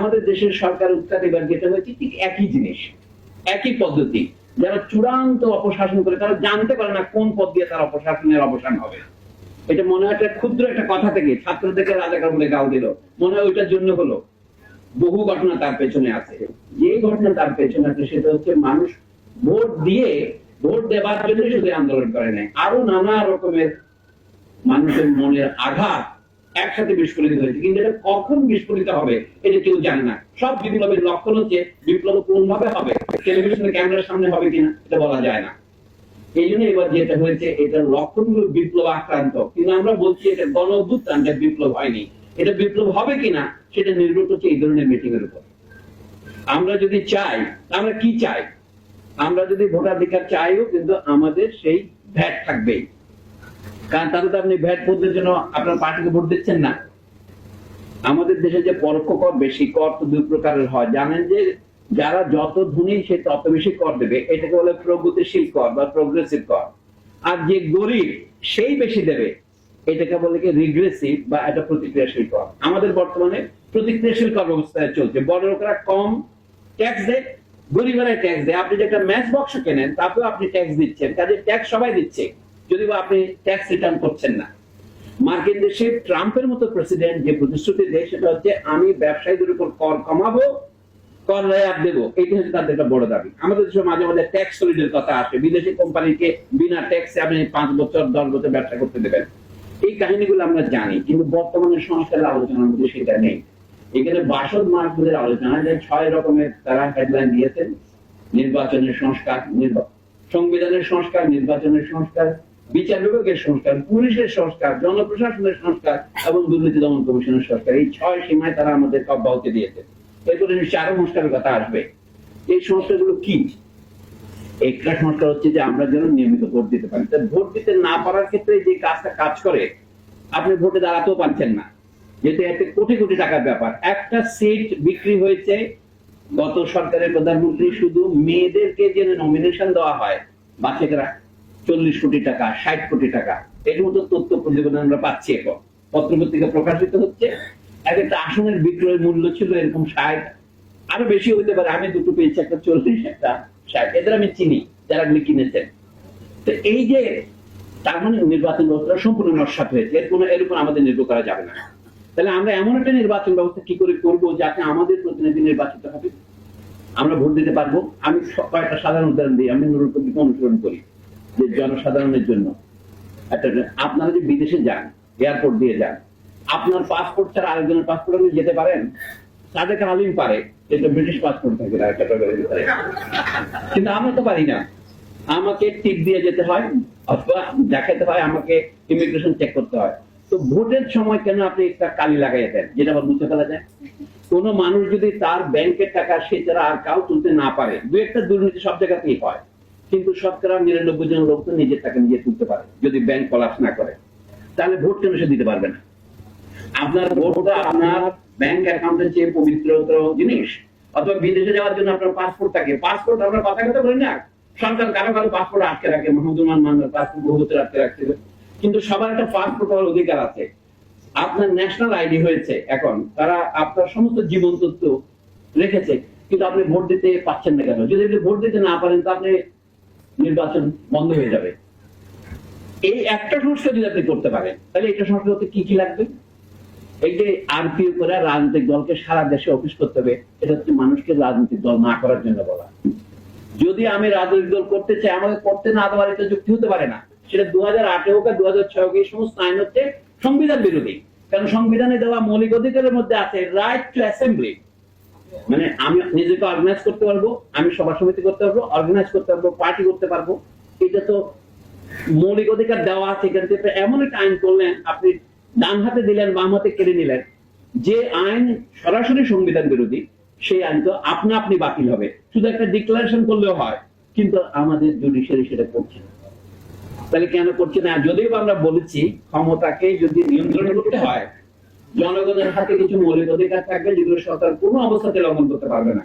আমাদের দেশের সরকার উত্তর এবার যেটা হয়েছে, ঠিক একই জিনিস, একই পদ্ধতি। যারা চূড়ান্ত অপশাসন করে, তারা জানতে পারে না কোন পদ দিয়ে তার অপশাসনের অবসান হবে। এটা মনে হয় একটা ক্ষুদ্র একটা কথা থেকে ছাত্রদেরকে রাজাকার বলে গাও দিল। মনে হয় ওইটার জন্য হলো। বহু ঘটনা তার পেছনে আছে। যে ঘটনা তার পেছনে আছে, সেটা হচ্ছে মানুষ ভোট দিয়ে, ভোট দেবার জন্য শুধু আন্দোলন করে নাই। আরও নানা রকমের মানুষের মনের আঘাত একসাথে বিস্ফোরিত হয়েছে। কিন্তু এটা কখন বিস্ফোরিত হবে, এটা কেউ জানে না। সব বিপ্লবের লক্ষণ হচ্ছে বিপ্লব কোন ভাবে হবে টেলিভিশনের ক্যামেরার সামনে হবে কিনা, এটা বলা যায় না। এই জন্য এবার যেটা হয়েছে, এটা লক্ষণগুলো বিপ্লব আক্রান্ত। কিন্তু আমরা বলছি এটা গণ অভ্যুত্থান বিপ্লব হয়নি। এটা বিপ্লব হবে কিনা, সেটা নির্ভর করছে এই ধরনের মিটিং এর উপর। আমরা যদি চাই, আমরা কি চাই? আমরা যদি ভোটাধিকার চাইও, কিন্তু আমাদের সেই ভ্যাট থাকবেই। কারণ তাহলে তো আপনি ভ্যাট জন্য আপনার পার্টিকে ভোট দিচ্ছেন না। আমাদের দেশে যে পরোক্ষ কর, বেশি কর তো দুই প্রকারের হয়। জানেন যে যারা যত ধনী, সে তত বেশি কর দেবে। এটাকে বলে প্রগতিশীল কর বা প্রগ্রেসিভ কর। আর যে গরিব, সেই বেশি দেবে। এটাকে বলে কি রিগ্রেসিভ বা এটা প্রতিক্রিয়াশীল কর। আমাদের বর্তমানে প্রতিক্রিয়াশীল কর ব্যবস্থায় চলছে। বড় লোকেরা কম ট্যাক্স দেয় গরিবেরা ট্যাক্স দেয়। আপনি যে একটা ম্যাচ বক্স কেনেন, তাতেও আপনি ট্যাক্স দিচ্ছেন। কাজে ট্যাক্স সবাই দিচ্ছে। যদি বা আপনি ট্যাক্স রিটার্ন করছেন না। মার্কিন দেশে ট্রাম্পের মতো প্রেসিডেন্ট যে প্রতিশ্রুতি দেয়, সেটা হচ্ছে, আমি ব্যবসায়ীদের উপর কর কমাবো, কর রেয়াত দেবো। এটি হচ্ছে তাদের একটা বড় দাবি। আমাদের দেশে মাঝে মাঝে ট্যাক্স সলিডের কথা আসে। বিদেশি কোম্পানিকে বিনা ট্যাক্সে আপনি পাঁচ বছর, দশ বছর ব্যবসা করতে দেবেন। এই কাহিনীগুলো আমরা জানি, কিন্তু বর্তমানে সংস্কারের আলোচনার মধ্যে সেটা নেই। এখানে বাসদ মার্কদের আলোচনা, যে ছয় রকমের তারা হেডলাইন দিয়েছেন। নির্বাচনের সংস্কার সংবিধানের সংস্কার, নির্বাচনের সংস্কার বিচার বিভাগের সংস্কার, পুলিশের সংস্কার, জনপ্রশাসনের সংস্কার এবং দুর্নীতি দমন কমিশনের সংস্কার, এই ছয় সীমায় তারা আমাদের অব্যাহতি দিয়েছে। এরপরে আরও সংস্কারের কথা আসবে, এই সংস্কারগুলো কি? একটা সংস্কার হচ্ছে যে আমরা যেন নিয়মিত ভোট দিতে পারি। ভোট দিতে না পারার ক্ষেত্রে যে কাজটা কাজ করে, আপনি ভোটে দাঁড়াতেও পারছেন না। যেহেতু একটা কোটি কোটি টাকার ব্যাপার। একটা সিট বিক্রি হয়েছে, গত সরকারের প্রধানমন্ত্রী শুধু মেয়েদেরকে যে নমিনেশন দেওয়া হয় বাচ্চারা চল্লিশ কোটি টাকা, ষাট কোটি টাকা। এর মতো তথ্য প্রতিবেদন আমরা পাচ্ছি এখন। পত্রপত্রিকা প্রকাশিত হচ্ছে। এক একটা আসনের বিক্রয় মূল্য ছিল এরকম ষাট। আরও বেশি হতে পারে, আমি দুটো পেয়েছি, একটা চল্লিশ, একটা ষাট। এদের আমি চিনি, যারা এগুলি কিনেছেন। তো এই যে, তার মানে নির্বাচন ব্যবস্থা সম্পূর্ণ নস্বাত হয়েছে। এর কোনো, এর উপর আমাদের নির্ভর করা যাবে না। তাহলে আমরা এমন একটা নির্বাচন ব্যবস্থা কি করে করব যাতে আমাদের প্রতিনিধি নির্বাচিত হবে? আমরা ভোট দিতে পারব। আমি কয়েকটা সাধারণ উদাহরণ দিই। আমি নুরুল কবিকে অনুসরণ করি। যে জনসাধারণের জন্য। আপনারা যে বিদেশে যান এয়ারপোর্ট দিয়ে যান, আপনার পাসপোর্ট ছাড়া আরেকজনের পাসপোর্ট আপনি যেতে পারেন? সাদেক আলিম পারে এটা ব্রিটিশ পাসপোর্ট থাকে না কিন্তু আমরা তো পারি না। আমাকে টিপ দিয়ে যেতে হয়, অথবা দেখাতে হয়, আমাকে ইমিগ্রেশন চেক করতে হয়। তো ভোটের সময় কেন আপনি একটা কালি লাগাই দেন? যেটা আবার মুছে ফেলা যায়? কোন মানুষ যদি তার ব্যাংকের টাকা সে ছাড়া আর কাউ তুলতে না পারে দু একটা দুর্নীতি সব জায়গাতেই হয়। কিন্তু শতকরা নিরানব্বই জন লোক তো নিজের টাকা নিজে তুলতে পারে, যদি ব্যাংক কলাপস না করে। তাহলে ভোট কেন সে দিতে পারবে না? আপনার ভোটটা আপনার ব্যাংক অ্যাকাউন্টের চেয়ে পবিত্রতর জিনিস, অথবা বিদেশে যাওয়ার জন্য আপনার পাসপোর্ট থাকে। পাসপোর্ট আমরা কথা কথা বলি না? সরকার কারও কারও পাসপোর্ট আটকে রাখে মাহমুদুমান মান্নার পাসপোর্ট বহু আটকে রাখছিল কিন্তু সবার একটা পাসপোর্ট হওয়ার অধিকার আছে। আপনার ন্যাশনাল আইডি হয়েছে এখন, তারা আপনার সমস্ত জীবন তথ্য রেখেছে, কিন্তু আপনি ভোট দিতে পারছেন না কেন? যদি আপনি ভোট দিতে না পারেন, তো আপনি নির্বাচন বন্ধ হয়ে যাবে। এই একটা সংস্কার যদি আপনি করতে পারেন, তাহলে এটা সংস্কার করতে কি কি লাগবে? এই যে আরপিও করে রাজনৈতিক দলকে সারা দেশে অফিস করতে হবে, এটা হচ্ছে মানুষকে রাজনৈতিক দল না করার জন্য বলা। যদি আমি রাজনৈতিক দল করতে চাই, আমাকে করতে না দেওয়ার এটা যুক্তি হতে পারে না। সেটা দু হাজার আটে হোক দু হাজার ছয় হোক, এই সমস্ত আইন হচ্ছে সংবিধান বিরোধী। কারণ সংবিধানে দেওয়া মৌলিক অধিকারের মধ্যে আছে রাইট টু অ্যাসেম্বলি মানে আমি নিজেকে অর্গানাইজ করতে পারব, আমি সভা সমিতি করতে পারব অর্গানাইজ করতে পারব পার্টি করতে পারব। এটা তো মৌলিক অধিকার দেওয়া আছে, এখান থেকে এমন একটা আইন করলেন, আপনি ডান হাতে দিলেন, বাম হাতে কেড়ে নিলেন। যে আইন সরাসরি সংবিধান বিরোধী, সেই আইন তো আপনা আপনি বাতিল হবে। শুধু একটা ডিক্লারেশন করলেও হয়, কিন্তু আমাদের জুডিশিয়ারি সেটা করছে না। তাহলে কেন করছে না? যদিও আমরা বলেছি, ক্ষমতাকে যদি নিয়ন্ত্রণ করতে হয় জনগণের হাতে কিছু মৌলিক অধিকার থাকবে যেগুলো সরকার কোনো অবস্থাতে লঙ্ঘন করতে পারবে না।